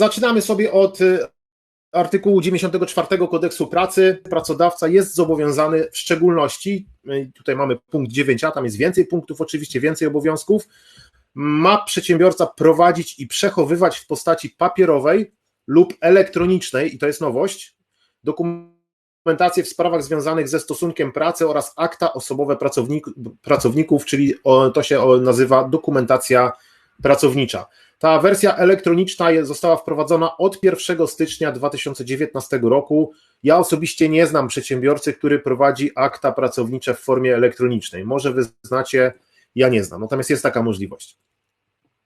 zaczynamy sobie od y, artykułu 94 kodeksu pracy. Pracodawca jest zobowiązany w szczególności, y, tutaj mamy punkt 9a, tam jest więcej punktów, oczywiście więcej obowiązków, ma przedsiębiorca prowadzić i przechowywać w postaci papierowej lub elektronicznej, i to jest nowość, dokumentację w sprawach związanych ze stosunkiem pracy oraz akta osobowe pracowników, czyli to się nazywa dokumentacja pracownicza. Ta wersja elektroniczna została wprowadzona od 1 stycznia 2019 roku. Ja osobiście nie znam przedsiębiorcy, który prowadzi akta pracownicze w formie elektronicznej. Może wy znacie, ja nie znam, natomiast jest taka możliwość.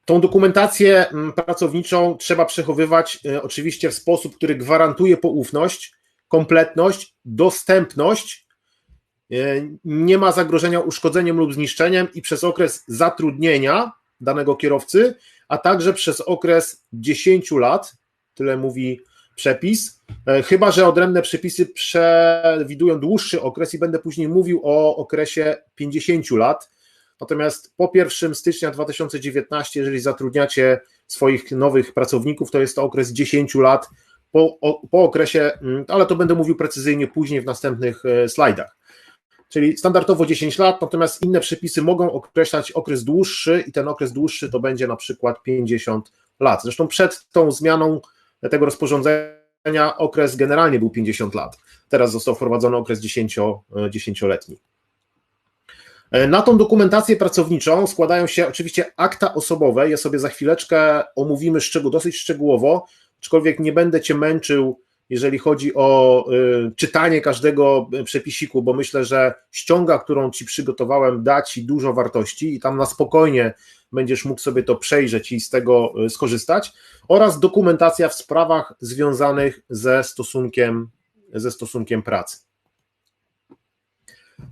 Tą dokumentację mm, pracowniczą trzeba przechowywać e, oczywiście w sposób, który gwarantuje poufność, kompletność, dostępność, e, nie ma zagrożenia uszkodzeniem lub zniszczeniem i przez okres zatrudnienia danego kierowcy, a także przez okres 10 lat, tyle mówi przepis, e, chyba że odrębne przepisy przewidują dłuższy okres i będę później mówił o okresie 50 lat. Natomiast po 1 stycznia 2019, jeżeli zatrudniacie swoich nowych pracowników, to jest to okres 10 lat po, po okresie, mm, ale to będę mówił precyzyjnie później w następnych e, slajdach. Czyli standardowo 10 lat, natomiast inne przepisy mogą określać okres dłuższy i ten okres dłuższy to będzie na przykład 50 lat. Zresztą przed tą zmianą tego rozporządzenia okres generalnie był 50 lat. Teraz został wprowadzony okres 10, 10-letni. E, na tą dokumentację pracowniczą składają się oczywiście akta osobowe. Je sobie za chwileczkę omówimy szczegół, dosyć szczegółowo, aczkolwiek nie będę Cię męczył jeżeli chodzi o y, czytanie każdego przepisiku, bo myślę, że ściąga, którą Ci przygotowałem, da Ci dużo wartości i tam na spokojnie będziesz mógł sobie to przejrzeć i z tego y, skorzystać, oraz dokumentacja w sprawach związanych ze stosunkiem, ze stosunkiem pracy.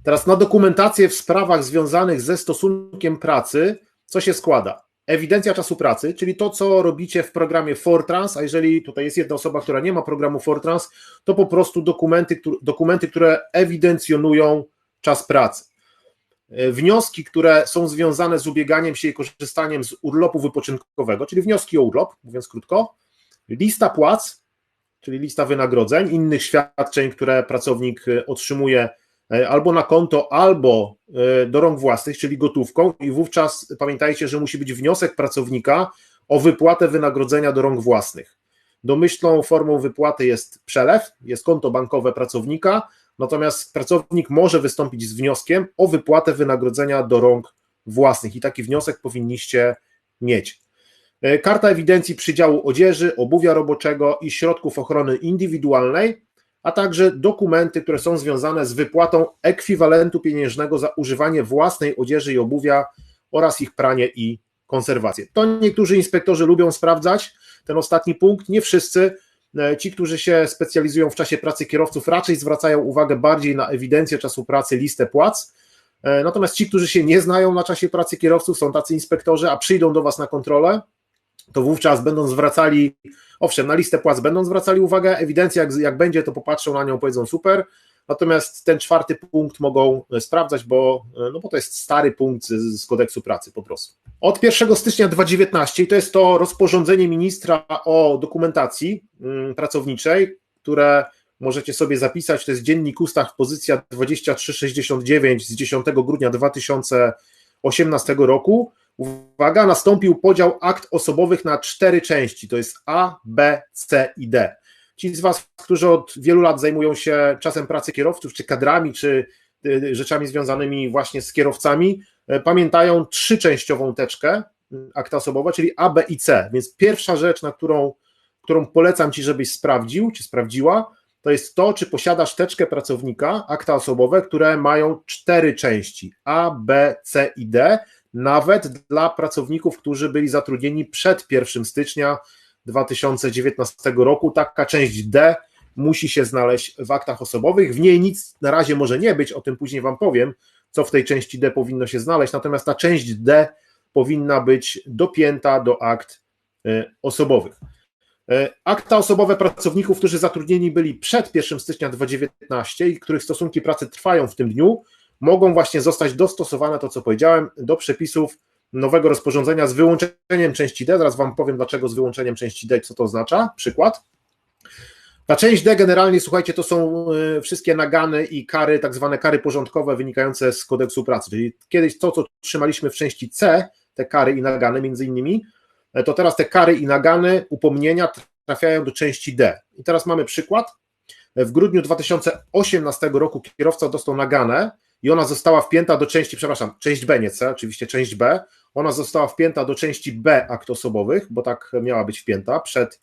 Teraz na dokumentację w sprawach związanych ze stosunkiem pracy, co się składa? Ewidencja czasu pracy, czyli to, co robicie w programie Fortrans, a jeżeli tutaj jest jedna osoba, która nie ma programu Fortrans, to po prostu dokumenty, dokumenty które ewidencjonują czas pracy. E, wnioski, które są związane z ubieganiem się i korzystaniem z urlopu wypoczynkowego, czyli wnioski o urlop, mówiąc krótko, lista płac, czyli lista wynagrodzeń, innych świadczeń, które pracownik e, otrzymuje albo na konto, albo e, do rąk własnych, czyli gotówką, i wówczas pamiętajcie, że musi być wniosek pracownika o wypłatę wynagrodzenia do rąk własnych. Domyślną formą wypłaty jest przelew, jest konto bankowe pracownika, natomiast pracownik może wystąpić z wnioskiem o wypłatę wynagrodzenia do rąk własnych i taki wniosek powinniście mieć. E, karta ewidencji przydziału odzieży, obuwia roboczego i środków ochrony indywidualnej a także dokumenty, które są związane z wypłatą ekwiwalentu pieniężnego za używanie własnej odzieży i obuwia oraz ich pranie i konserwację. To niektórzy inspektorzy lubią sprawdzać ten ostatni punkt, nie wszyscy. E, ci, którzy się specjalizują w czasie pracy kierowców, raczej zwracają uwagę bardziej na ewidencję czasu pracy, listę płac. E, natomiast ci, którzy się nie znają na czasie pracy kierowców, są tacy inspektorzy, a przyjdą do Was na kontrolę, to wówczas będą zwracali, owszem, na listę płac będą zwracali uwagę, ewidencja jak, jak będzie, to popatrzą na nią, powiedzą super, natomiast ten czwarty punkt mogą e, sprawdzać, bo, e, no bo to jest stary punkt z, z kodeksu pracy po prostu. Od 1 stycznia 2019 to jest to rozporządzenie ministra o dokumentacji mm, pracowniczej, które możecie sobie zapisać, to jest dziennik ustaw, pozycja 2369 z 10 grudnia 2018 roku uwaga, nastąpił podział akt osobowych na cztery części, to jest A, B, C i D. Ci z Was, którzy od wielu lat zajmują się czasem pracy kierowców, czy kadrami, czy y, rzeczami związanymi właśnie z kierowcami, y, pamiętają trzyczęściową teczkę y, akta osobowe, czyli A, B i C. Więc pierwsza rzecz, na którą, którą polecam Ci, żebyś sprawdził, czy sprawdziła, to jest to, czy posiadasz teczkę pracownika, akta osobowe, które mają cztery części A, B, C i D nawet dla pracowników, którzy byli zatrudnieni przed 1 stycznia 2019 roku. Taka część D musi się znaleźć w aktach osobowych. W niej nic na razie może nie być, o tym później Wam powiem, co w tej części D powinno się znaleźć. Natomiast ta część D powinna być dopięta do akt y, osobowych. Y, akta osobowe pracowników, którzy zatrudnieni byli przed 1 stycznia 2019 i których stosunki pracy trwają w tym dniu, mogą właśnie zostać dostosowane, to co powiedziałem, do przepisów nowego rozporządzenia z wyłączeniem części D. Zaraz Wam powiem, dlaczego z wyłączeniem części D, co to oznacza. Przykład. Ta część D generalnie, słuchajcie, to są y, wszystkie nagany i kary, tak zwane kary porządkowe wynikające z kodeksu pracy. Czyli kiedyś to, co trzymaliśmy w części C, te kary i nagany między innymi, e, to teraz te kary i nagany, upomnienia trafiają do części D. I teraz mamy przykład. W grudniu 2018 roku kierowca dostał naganę i ona została wpięta do części, przepraszam, część B, nie C, oczywiście część B. Ona została wpięta do części B akt osobowych, bo tak miała być wpięta przed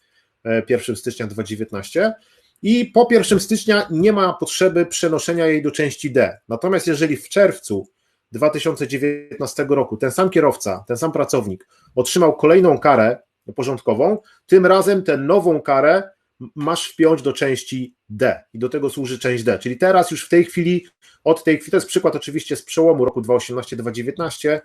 1 stycznia 2019 i po 1 stycznia nie ma potrzeby przenoszenia jej do części D. Natomiast jeżeli w czerwcu 2019 roku ten sam kierowca, ten sam pracownik otrzymał kolejną karę porządkową, tym razem tę nową karę masz wpiąć do części D i do tego służy część D. Czyli teraz już w tej chwili, od tej chwili, to jest przykład oczywiście z przełomu roku 2018-2019,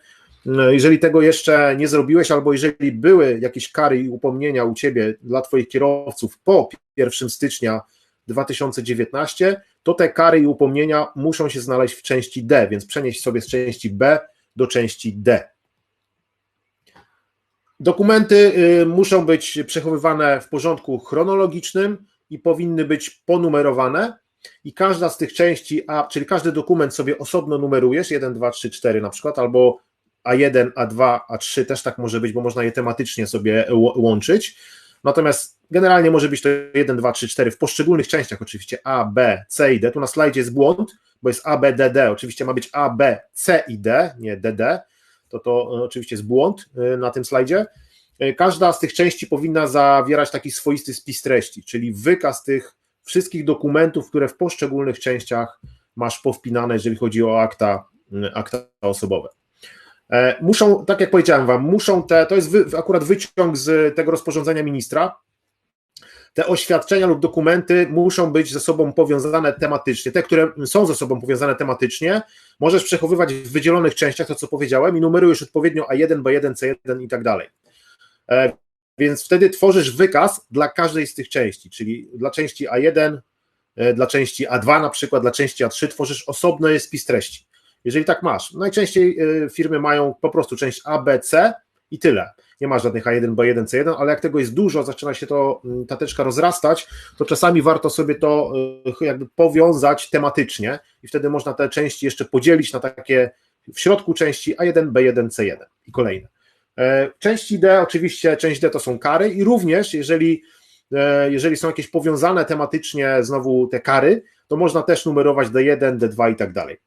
jeżeli tego jeszcze nie zrobiłeś, albo jeżeli były jakieś kary i upomnienia u Ciebie dla Twoich kierowców po 1 stycznia 2019, to te kary i upomnienia muszą się znaleźć w części D, więc przenieść sobie z części B do części D. Dokumenty y, muszą być przechowywane w porządku chronologicznym i powinny być ponumerowane. I każda z tych części, a, czyli każdy dokument sobie osobno numerujesz, 1, 2, 3, 4 na przykład, albo A1, A2, A3 też tak może być, bo można je tematycznie sobie łączyć. Natomiast generalnie może być to 1, 2, 3, 4 w poszczególnych częściach, oczywiście A, B, C i D. Tu na slajdzie jest błąd, bo jest A, B, D, D. Oczywiście ma być A, B, C i D, nie D, D to to e, oczywiście jest błąd e, na tym slajdzie. E, każda z tych części powinna zawierać taki swoisty spis treści, czyli wykaz tych wszystkich dokumentów, które w poszczególnych częściach masz powpinane, jeżeli chodzi o akta, akta osobowe. Muszą, tak jak powiedziałem Wam, muszą te, to jest wy, akurat wyciąg z tego rozporządzenia ministra, te oświadczenia lub dokumenty muszą być ze sobą powiązane tematycznie. Te, które są ze sobą powiązane tematycznie, możesz przechowywać w wydzielonych częściach, to co powiedziałem, i numerujesz odpowiednio A1, B1, C1 i tak dalej. E, więc wtedy tworzysz wykaz dla każdej z tych części, czyli dla części A1, e, dla części A2 na przykład, dla części A3 tworzysz osobny spis treści. Jeżeli tak masz, najczęściej e, firmy mają po prostu część A, B, C i tyle nie ma żadnych A1, B1, C1, ale jak tego jest dużo, zaczyna się to, mm, ta teczka rozrastać, to czasami warto sobie to y, jakby powiązać tematycznie i wtedy można te części jeszcze podzielić na takie w środku części A1, B1, C1 i kolejne. E, części D, oczywiście część D to są kary i również jeżeli, e, jeżeli są jakieś powiązane tematycznie znowu te kary, to można też numerować D1, D2 i tak dalej.